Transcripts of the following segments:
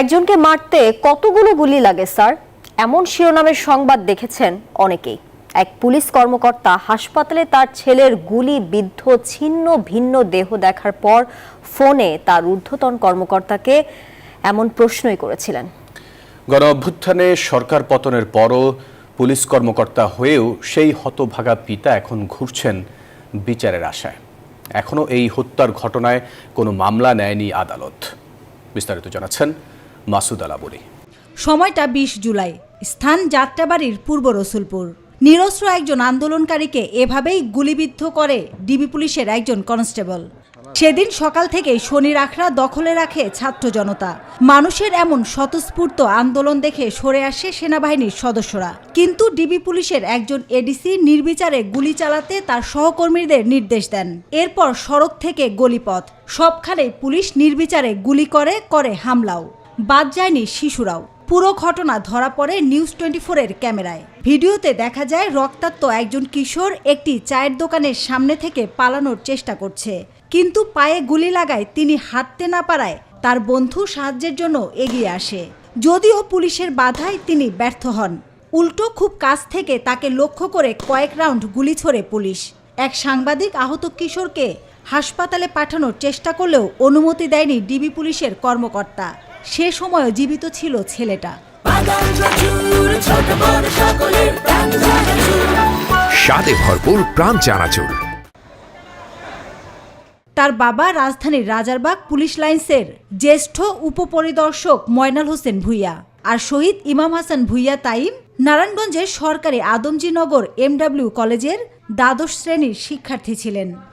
একজনকে মারতে কতগুলো গুলি লাগে, স্যার? এমন শিরোনামের সংবাদ দেখেছেন অনেকেই। এক পুলিশ কর্মকর্তা হাসপাতালে তার ছেলের গুলি, বিদ্ধ, ছিন্ন, ভিন্ন দেহ দেখার পর ফোনে তার ঊর্ধ্বতন কর্মকর্তাকে এমন প্রশ্নই করেছিলেন। গণ অভ্যুত্থানে সরকার পতনের পরও পুলিশ কর্মকর্তা হয়েও সেই হতভাগা পিতা এখন ঘুরছেন বিচারের আশায়। এখনও এই হত্যার ঘটনায় কোনো মামলা নেয়নি আদালত। বিস্তারিত জানাচ্ছেন মাসুদ আলাবুরি সময়টা বিশ জুলাই। স্থান যাত্রাবাড়ির পূর্ব রসুলপুর। নিরস্ত্র একজন আন্দোলনকারীকে এভাবেই গুলিবিদ্ধ করে ডিবি পুলিশের একজন কনস্টেবল। সেদিন সকাল থেকেই শনির আখড়া দখলে রাখে ছাত্র জনতা। মানুষের এমন স্বতঃস্ফূর্ত আন্দোলন দেখে সরে আসে সেনাবাহিনীর সদস্যরা। কিন্তু ডিবি পুলিশের একজন এডিসি নির্বিচারে গুলি চালাতে তার সহকর্মীদের নির্দেশ দেন। এরপর সড়ক থেকে গলিপথ। সবখানেই পুলিশ নির্বিচারে গুলি করে করে হামলাও। বাদ যায়নি শিশুরাও। পুরো ঘটনা ধরা পড়ে নিউজ টোয়েন্টি এর ক্যামেরায়। ভিডিওতে দেখা যায় রক্তাক্ত একজন কিশোর একটি চায়ের দোকানের সামনে থেকে পালানোর চেষ্টা করছে। কিন্তু পায়ে গুলি লাগায় তিনি হাঁটতে না পারায় তার বন্ধু সাহায্যের জন্য এগিয়ে আসে। যদিও পুলিশের বাধায় তিনি ব্যর্থ হন। উল্টো খুব কাছ থেকে তাকে লক্ষ্য করে কয়েক রাউন্ড গুলি ছোড়ে পুলিশ। এক সাংবাদিক আহত কিশোরকে হাসপাতালে পাঠানোর চেষ্টা করলেও অনুমতি দেয়নি ডিবি পুলিশের কর্মকর্তা। সে সময়ও জীবিত ছিল ছেলেটা। স্বাদে ভরপুর প্রাণ চানাচুর। তার বাবা রাজধানীর রাজারবাগ পুলিশ লাইন্সের জ্যেষ্ঠ উপপরিদর্শক ময়নাল হোসেন ভুইয়া আর শহীদ ইমাম হাসান ভুইয়া তাইম নারায়ণগঞ্জের সরকারি আদমজীনগর এমডব্লিউ কলেজের দ্বাদশ শ্রেণির শিক্ষার্থী ছিলেন।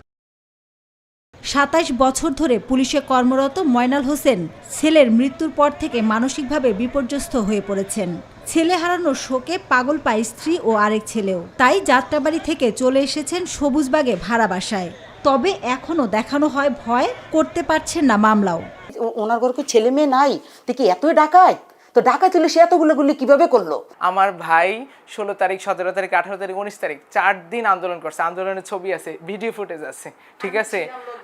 সাতাইশ বছর ধরে পুলিশে কর্মরত ময়নাল হোসেন ছেলের মৃত্যুর পর থেকে মানসিকভাবে বিপর্যস্ত হয়ে পড়েছেন। ছেলে হারানোর শোকে পাগল পায় স্ত্রী ও আরেক ছেলেও। তাই যাত্রাবাড়ি থেকে চলে এসেছেন সবুজবাগে ভাড়া বাসায়। তবে এখনও দেখানো হয় ভয়, করতে পারছেন না মামলাও। ওনার ঘরে ছেলে মেয়ে নাই? দেখি এতই ডাকায় তো ডাকায় তুলে সে এতগুলো গুলি কীভাবে করল? আমার ভাই ষোলো তারিখ সতেরো তারিখ আঠারো তারিখ উনিশ তারিখ চার দিন আন্দোলন করছে। আন্দোলনের ছবি আছে ভিডিও ফুটেজ আছে ঠিক আছে?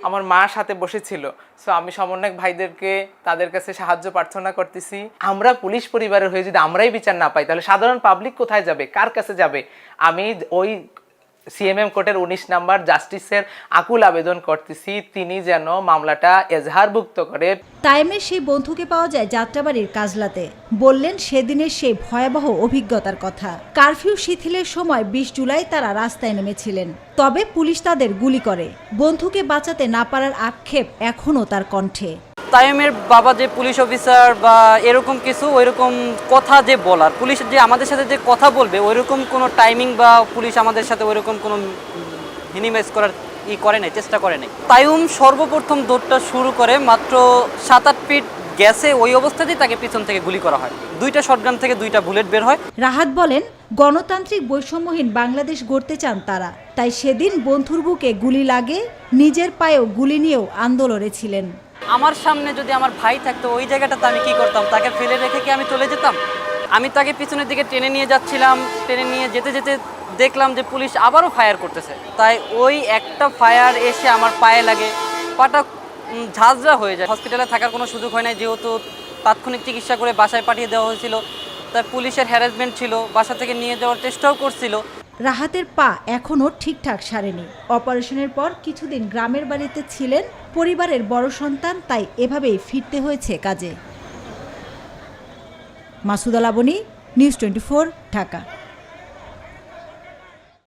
আমার মা সাথে বসেছিল। সো আমি সমন্বয়ক ভাইদেরকে তাদের কাছে সাহায্য প্রার্থনা করতেছি। আমরা পুলিশ পরিবারের হয়ে যদি আমরাই বিচার না পাই তাহলে সাধারণ পাবলিক কোথায় যাবে? কার কাছে যাবে? আমি ওই সিএমএম কোর্টের উনিশ নাম্বার জাস্টিসের আকুল আবেদন করতেছি। তিনি যেন মামলাটা এজাহারভুক্ত করে। টাইমে সেই বন্ধুকে পাওয়া যায় যাত্রাবাড়ির কাজলাতে। বললেন, সেদিনের সেই ভয়াবহ অভিজ্ঞতার কথা। কারফিউ শিথিলের সময় বিশ জুলাই তারা রাস্তায় নেমেছিলেন। তবে পুলিশ তাদের গুলি করে। বন্ধুকে বাঁচাতে না পারার আক্ষেপ এখনও তার কণ্ঠে। তাইমের বাবা যে পুলিশ অফিসার বা এরকম কিছু, ওইরকম কথা যে বলার, পুলিশ যে আমাদের সাথে যে কথা বলবে, ওইরকম কোনো টাইমিং বা পুলিশ আমাদের সাথে ওইরকম কোনো মিনিমাইজ করার ই করে নাই, চেষ্টা করে নাই। তাইম সর্বপ্রথম দৌড়টা শুরু করে মাত্র সাত আট ফিট গ্যাসে ওই অবস্থাতেই তাকে পিছন থেকে গুলি করা হয়। দুইটা শটগান থেকে দুইটা বুলেট বের হয়। রাহাত বলেন, গণতান্ত্রিক বৈষম্যহীন বাংলাদেশ গড়তে চান তারা। তাই সেদিন বন্ধুর বুকে গুলি লাগে, নিজের পায়েও গুলি নিয়েও আন্দোলনে ছিলেন। আমার সামনে যদি আমার ভাই থাকতো, ওই জায়গাটাতে আমি কি করতাম? তাকে ফেলে রেখে কি আমি চলে যেতাম? আমি তাকে পিছনের দিকে টেনে নিয়ে যাচ্ছিলাম, টেনে নিয়ে যেতে যেতে দেখলাম যে পুলিশ আবারও ফায়ার করতেছে। তাই ওই একটা ফায়ার এসে আমার পায়ে লাগে। পাটা ঝাঁঝরা হয়ে যায়। হসপিটালে থাকার কোনো সুযোগ হয় না যেহেতু তাৎক্ষণিক চিকিৎসা করে বাসায় পাঠিয়ে দেওয়া হয়েছিল। তাই পুলিশের হ্যারাসমেন্ট ছিল, বাসা থেকে নিয়ে যাওয়ার চেষ্টাও করছিল। রাহাতের পা এখনও ঠিকঠাক সারেনি। অপারেশনের পর কিছুদিন গ্রামের বাড়িতে ছিলেন পরিবারের বড় সন্তান, তাই এভাবেই ফিরতে হয়েছে কাজে। মাসুদ আলাবনী নিউজ টোয়েন্টি ঢাকা।